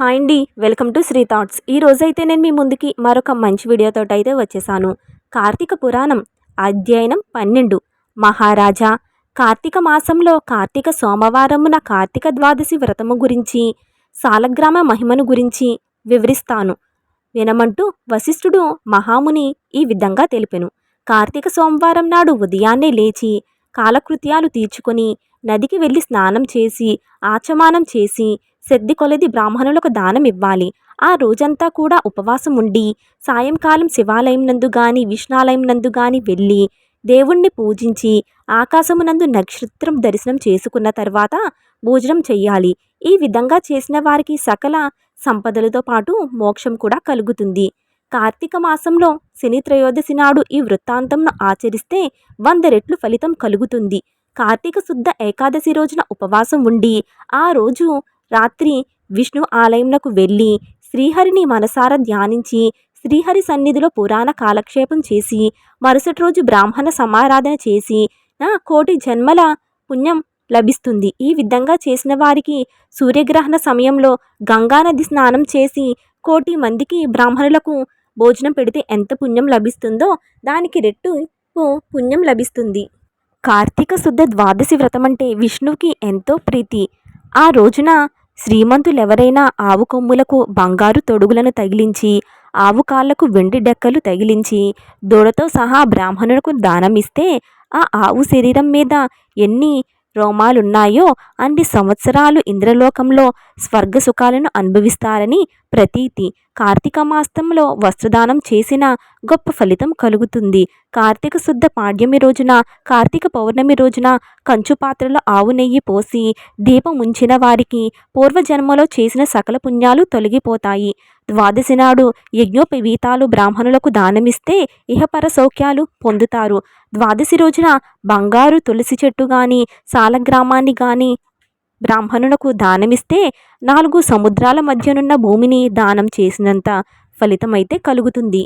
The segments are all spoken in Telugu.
హాయ్ అండి వెల్కమ్ టు శ్రీ థాట్స్. ఈ రోజైతే నేను మీ ముందుకి మరొక మంచి వీడియోతో అయితే వచ్చేసాను. కార్తీక పురాణం అధ్యయనం పన్నెండు. మహారాజా కార్తీక మాసంలో కార్తీక సోమవారమున కార్తీక ద్వాదశి వ్రతము గురించి సాలగ్రామ మహిమను గురించి వివరిస్తాను. వినమంటూ వశిష్ఠుడు మహాముని ఈ విధంగా తెలిపెను. కార్తీక సోమవారం నాడు ఉదయాన్నే లేచి కాలకృత్యాలు తీర్చుకొని నదికి వెళ్ళి స్నానం చేసి ఆచమానం చేసి సెద్ది కొలది బ్రాహ్మణులకు దానం ఇవ్వాలి. ఆ రోజంతా కూడా ఉపవాసం ఉండి సాయంకాలం శివాలయం నందు గాని విష్ణాలయం నందు గాని వెళ్ళి దేవుణ్ణి పూజించి ఆకాశమునందు నక్షత్రం దర్శనం చేసుకున్న తర్వాత భోజనం చెయ్యాలి. ఈ విధంగా చేసిన వారికి సకల సంపదలతో పాటు మోక్షం కూడా కలుగుతుంది. కార్తీక మాసంలో శని త్రయోదశి నాడు ఈ వృత్తాంతంను ఆచరిస్తే వంద రెట్లు ఫలితం కలుగుతుంది. కార్తీక శుద్ధ ఏకాదశి రోజున ఉపవాసం ఉండి ఆ రోజు రాత్రి విష్ణు ఆలయంలోకి వెళ్ళి శ్రీహరిని మనసారా ధ్యానించి శ్రీహరి సన్నిధిలో పురాణ కాలక్షేపం చేసి మరుసటి రోజు బ్రాహ్మణ సమారాధన చేసి నా కోటి జన్మల పుణ్యం లభిస్తుంది. ఈ విధంగా చేసిన వారికి సూర్యగ్రహణ సమయంలో గంగానది స్నానం చేసి కోటి మందికి బ్రాహ్మణులకు భోజనం పెడితే ఎంత పుణ్యం లభిస్తుందో దానికి రెట్టు పుణ్యం లభిస్తుంది. కార్తీక శుద్ధ ద్వాదశి వ్రతం అంటే విష్ణువుకి ఎంతో ప్రీతి. ఆ రోజున శ్రీమంతులెవరైనా ఆవు కొమ్ములకు బంగారు తొడుగులను తగిలించి ఆవు కాళ్ళకు వెండి డెక్కలు తగిలించి దూడతో సహా బ్రాహ్మణులకు దానమిస్తే ఆ ఆవు శరీరం మీద ఎన్ని రోమాలున్నాయో అన్ని సంవత్సరాలు ఇంద్రలోకంలో స్వర్గ సుఖాలను అనుభవిస్తారని ప్రతీతి. కార్తీక మాసంలో వస్త్రదానం చేసిన గొప్ప ఫలితం కలుగుతుంది. కార్తీక శుద్ధ పాడ్యమి రోజున కార్తీక పౌర్ణమి రోజున కంచు పాత్రలో ఆవు నెయ్యి పోసి దీపం ఉంచిన వారికి పూర్వజన్మలో చేసిన సకల పుణ్యాలు తొలగిపోతాయి. ద్వాదశి నాడు యజ్ఞోపవీతాలు బ్రాహ్మణులకు దానమిస్తే ఇహపర సౌఖ్యాలు పొందుతారు. ద్వాదశి రోజున బంగారు తులసి చెట్టు గాని సాలగ్రామాన్ని గాని బ్రాహ్మణులకు దానమిస్తే నాలుగు సముద్రాల మధ్యనున్న భూమిని దానం చేసినంత ఫలితమైతే కలుగుతుంది.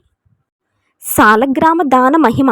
సాలగ్రామ దాన మహిమ.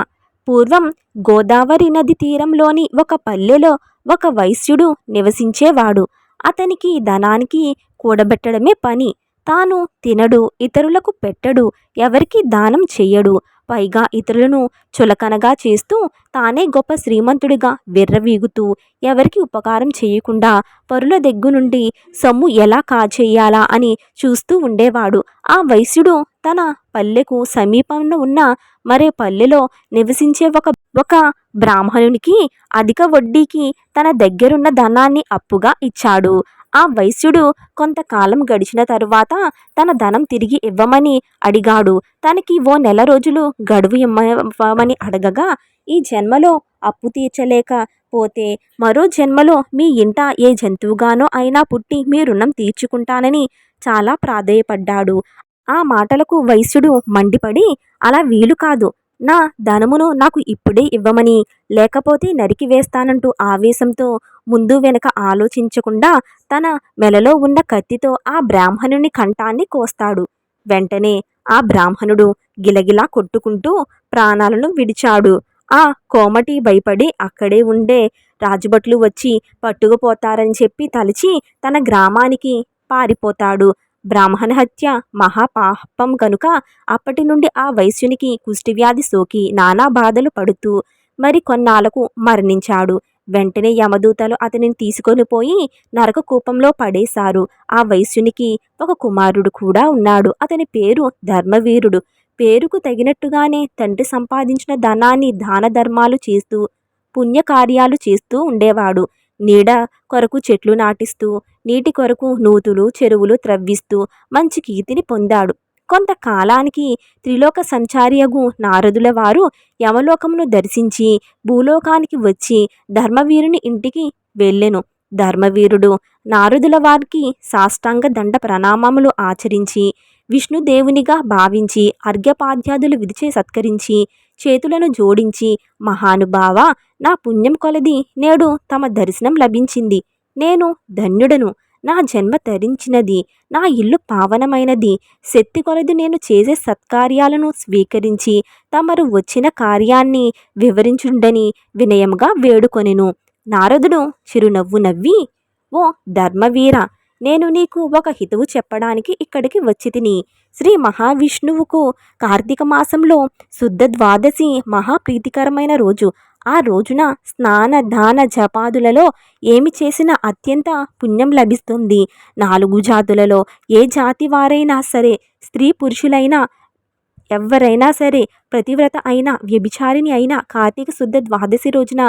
పూర్వం గోదావరి నది తీరంలోని ఒక పల్లెలో ఒక వైశ్యుడు నివసించేవాడు. అతనికి ధనానికి కూడబెట్టడమే పని. తాను తినడు ఇతరులకు పెట్టడు ఎవరికి దానం చెయ్యడు. పైగా ఇతరులను చులకనగా చేస్తూ తానే గొప్ప శ్రీమంతుడిగా విర్రవీగుతూ ఎవరికి ఉపకారం చేయకుండా పరుల దగ్గు నుండి సొమ్ము ఎలా కాచేయాలా అని చూస్తూ ఉండేవాడు. ఆ వైశ్యుడు తన పల్లెకు సమీపంలో ఉన్న మరే పల్లెలో నివసించే ఒక ఒక బ్రాహ్మణునికి అధిక వడ్డీకి తన దగ్గరున్న ధనాన్ని అప్పుగా ఇచ్చాడు. ఆ వైశ్యుడు కొంతకాలం గడిచిన తరువాత తన ధనం తిరిగి ఇవ్వమని అడిగాడు. తనకి ఓ నెల రోజులు గడువు ఇవ్వమని అడగగా ఈ జన్మలో అప్పు తీర్చలేక పోతే మరో జన్మలో మీ ఇంట ఏ జంతువుగానో అయినా పుట్టి మీ రుణం తీర్చుకుంటానని చాలా ప్రాధేయపడ్డాడు. ఆ మాటలకు వైశ్యుడు మండిపడి అలా వీలు కాదు. నా ధనమును నాకు ఇప్పుడే ఇవ్వమని లేకపోతే నరికి వేస్తానంటూ ఆవేశంతో ముందు వెనక ఆలోచించకుండా తన మెలలో ఉన్న కత్తితో ఆ బ్రాహ్మణుని కంఠాన్ని కోస్తాడు. వెంటనే ఆ బ్రాహ్మణుడు గిలగిలా కొట్టుకుంటూ ప్రాణాలను విడిచాడు. ఆ కోమటి భయపడి అక్కడే ఉండే రాజుభట్లు వచ్చి పట్టుకుపోతారని చెప్పి తలచి తన గ్రామానికి పారిపోతాడు. బ్రాహ్మణ హత్య మహాపాపం కనుక అప్పటి నుండి ఆ వైశ్యునికి కుష్టివ్యాధి సోకి నానా బాధలు పడుతూ మరి కొన్నాళ్ళకు మరణించాడు. వెంటనే యమదూతలు అతనిని తీసుకొని పోయి నరక కూపంలో పడేశారు. ఆ వైశ్యునికి ఒక కుమారుడు కూడా ఉన్నాడు. అతని పేరు ధర్మవీరుడు. పేరుకు తగినట్టుగానే తండ్రి సంపాదించిన ధనాన్ని దాన ధర్మాలు చేస్తూ పుణ్యకార్యాలు చేస్తూ ఉండేవాడు. నీడ కొరకు చెట్లు నాటిస్తూ నీటి కొరకు నూతులు చెరువులు త్రవ్విస్తూ మంచి కీర్తిని పొందాడు. కొంతకాలానికి త్రిలోక సంచారియగు నారదుల వారు యమలోకమును దర్శించి భూలోకానికి వచ్చి ధర్మవీరుని ఇంటికి వెళ్ళెను. ధర్మవీరుడు నారదుల వారికి సాష్టాంగ దండ ప్రణామములు ఆచరించి విష్ణుదేవునిగా భావించి అర్ఘ్యపాద్యాదులు విధిచే సత్కరించి చేతులను జోడించి మహానుభావ నా పుణ్యం కొలది నేడు తమ దర్శనం లభించింది. నేను ధన్యుడను. నా జన్మ తరించినది. నా ఇల్లు పావనమైనది. శక్తి కొలది నేను చేసే సత్కార్యాలను స్వీకరించి తమరు వచ్చిన కార్యాన్ని వివరించుండని వినయంగా వేడుకొనెను. నారదుడు చిరునవ్వు నవ్వి ఓ ధర్మవీర నేను నీకు ఒక హితువు చెప్పడానికి ఇక్కడికి వచ్చి తిని శ్రీ మహావిష్ణువుకు కార్తీక మాసంలో శుద్ధ ద్వాదశి మహాప్రీతికరమైన రోజు. ఆ రోజున స్నాన దాన జపాదులలో ఏమి చేసినా అత్యంత పుణ్యం లభిస్తుంది. నాలుగు జాతులలో ఏ జాతి వారైనా సరే స్త్రీ పురుషులైనా ఎవరైనా సరే ప్రతివ్రత అయినా వ్యభిచారిణి అయినా కార్తీక శుద్ధ ద్వాదశి రోజున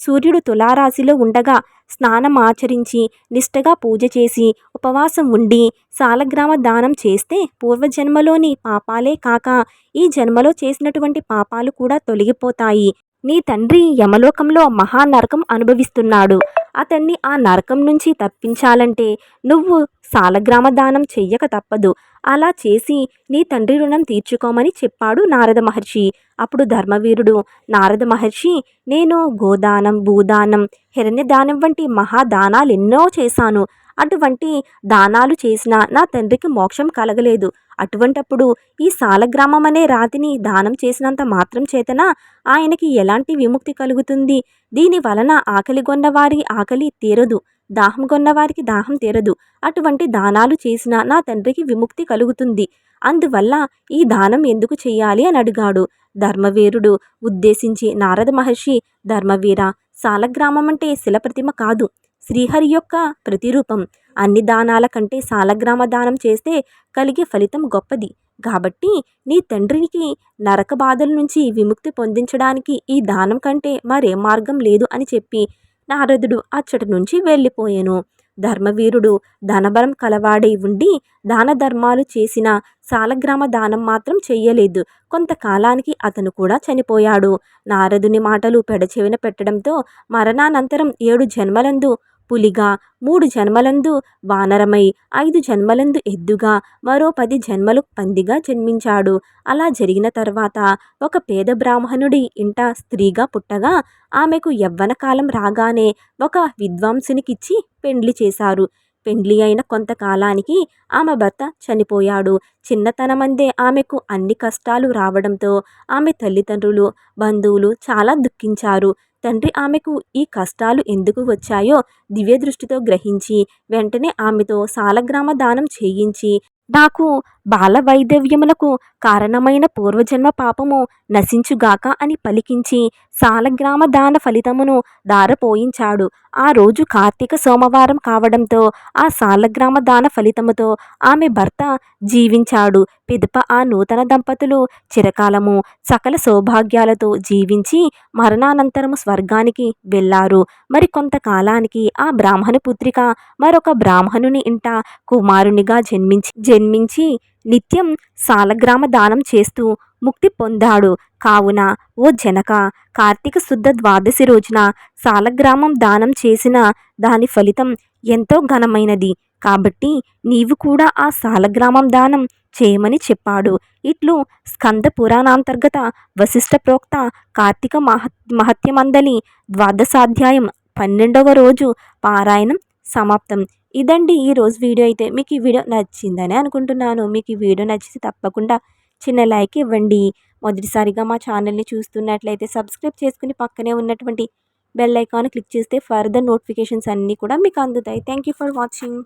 సూర్యుడు తులారాశిలో ఉండగా స్నానం ఆచరించి నిష్టగా పూజ చేసి ఉపవాసం ఉండి సాలగ్రామ దానం చేస్తే పూర్వజన్మలోని పాపాలే కాక ఈ జన్మలో చేసినటువంటి పాపాలు కూడా తొలగిపోతాయి. నీ తండ్రి యమలోకంలో మహానరకం అనుభవిస్తున్నాడు. అతన్ని ఆ నరకం నుంచి తప్పించాలంటే నువ్వు సాలగ్రామ దానం చెయ్యక తప్పదు. అలా చేసి నీ తండ్రి రుణం తీర్చుకోమని చెప్పాడు నారద మహర్షి. అప్పుడు ధర్మవీరుడు నారద మహర్షి నేను గోదానం భూదానం హిరణ్యదానం వంటి మహాదానాలు ఎన్నో చేశాను. అటువంటి దానాలు చేసినా నా తండ్రికి మోక్షం కలగలేదు. అటువంటప్పుడు ఈ సాలగ్రామం అనే రాతిని దానం చేసినంత మాత్రం చేతన ఆయనకి ఎలాంటి విముక్తి కలుగుతుంది? దీని వలన ఆకలి వారి ఆకలి తీరదు. దాహం కొన్నవారికి దాహం తీరదు. అటువంటి దానాలు చేసిన నా తండ్రికి విముక్తి కలుగుతుంది. అందువల్ల ఈ దానం ఎందుకు చేయాలి అని అడిగాడు. ధర్మవీరుడు ఉద్దేశించి నారద మహర్షి ధర్మవీర సాలగ్రామం అంటే శిలప్రతిమ కాదు. శ్రీహరి యొక్క ప్రతిరూపం. అన్ని దానాల కంటే సాలగ్రామ దానం చేస్తే కలిగే ఫలితం గొప్పది. కాబట్టి నీ తండ్రికి నరక బాధల నుంచి విముక్తి పొందించడానికి ఈ దానం కంటే మరే మార్గం లేదు అని చెప్పి నారదుడు అచ్చటి నుంచి వెళ్ళిపోయాను. ధర్మవీరుడు ధనబలం కలవాడై ఉండి దాన ధర్మాలు చేసిన సాలగ్రామ దానం మాత్రం చెయ్యలేదు. కొంతకాలానికి అతను కూడా చనిపోయాడు. నారదుని మాటలు పెడచెవిన పెట్టడంతో మరణానంతరం ఏడు జన్మలందు పులిగా మూడు జన్మలందు వానరమై ఐదు జన్మలందు ఎద్దుగా మరో పది జన్మలు పందిగా జన్మించాడు. అలా జరిగిన తర్వాత ఒక పేద బ్రాహ్మణుడి ఇంట స్త్రీగా పుట్టగా ఆమెకు యవ్వన కాలం రాగానే ఒక విద్వాంసునికిచ్చి పెండ్లి చేశారు. పెండ్లి అయిన కొంతకాలానికి ఆమె భర్త చనిపోయాడు. చిన్నతనమందే ఆమెకు అన్ని కష్టాలు రావడంతో ఆమె తల్లిదండ్రులు బంధువులు చాలా దుఃఖించారు. తండ్రి ఆమెకు ఈ కష్టాలు ఎందుకు వచ్చాయో దివ్య దృష్టితో గ్రహించి వెంటనే ఆమెతో సాలగ్రామ దానం చేయించి నాకు బాల వైదవ్యములకు కారణమైన పూర్వజన్మ పాపము నశించుగాక అని పలికించి సాలగ్రామ దాన ఫలితమును దారపోయించాడు. ఆ రోజు కార్తీక సోమవారం కావడంతో ఆ సాలగ్రామ దాన ఫలితముతో ఆమె భర్త జీవించాడు. పిదప ఆ నూతన దంపతులు చిరకాలము సకల సౌభాగ్యాలతో జీవించి మరణానంతరము స్వర్గానికి వెళ్ళారు. మరి కొంతకాలానికి ఆ బ్రాహ్మణ పుత్రిక మరొక బ్రాహ్మణుని ఇంట కుమారునిగా జన్మించి జన్మించి నిత్యం సాలగ్రామ దానం చేస్తూ ముక్తి పొందాడు. కావున ఓ జనక కార్తీక శుద్ధ ద్వాదశి రోజున సాలగ్రామం దానం చేసిన దాని ఫలితం ఎంతో ఘనమైనది. కాబట్టి నీవు కూడా ఆ సాలగ్రామం దానం చేయమని చెప్పాడు. ఇట్లు స్కంద పురాణాంతర్గత వశిష్ఠ ప్రోక్త కార్తీక మహ మహత్యమందలి ద్వాదశాధ్యాయం పన్నెండవ రోజు పారాయణం సమాప్తం. ఇదండి ఈరోజు వీడియో అయితే. మీకు ఈ వీడియో నచ్చిందని అనుకుంటున్నాను. మీకు ఈ వీడియో నచ్చితే తప్పకుండా చిన్న లైక్ ఇవ్వండి. మొదటిసారిగా మా ఛానల్ని చూస్తున్నట్లయితే సబ్స్క్రైబ్ చేసుకుని పక్కనే ఉన్నటువంటి బెల్ ఐకాన్ క్లిక్ చేస్తే ఫర్దర్ నోటిఫికేషన్స్ అన్నీ కూడా మీకు అందుతాయి. Thank you for watching.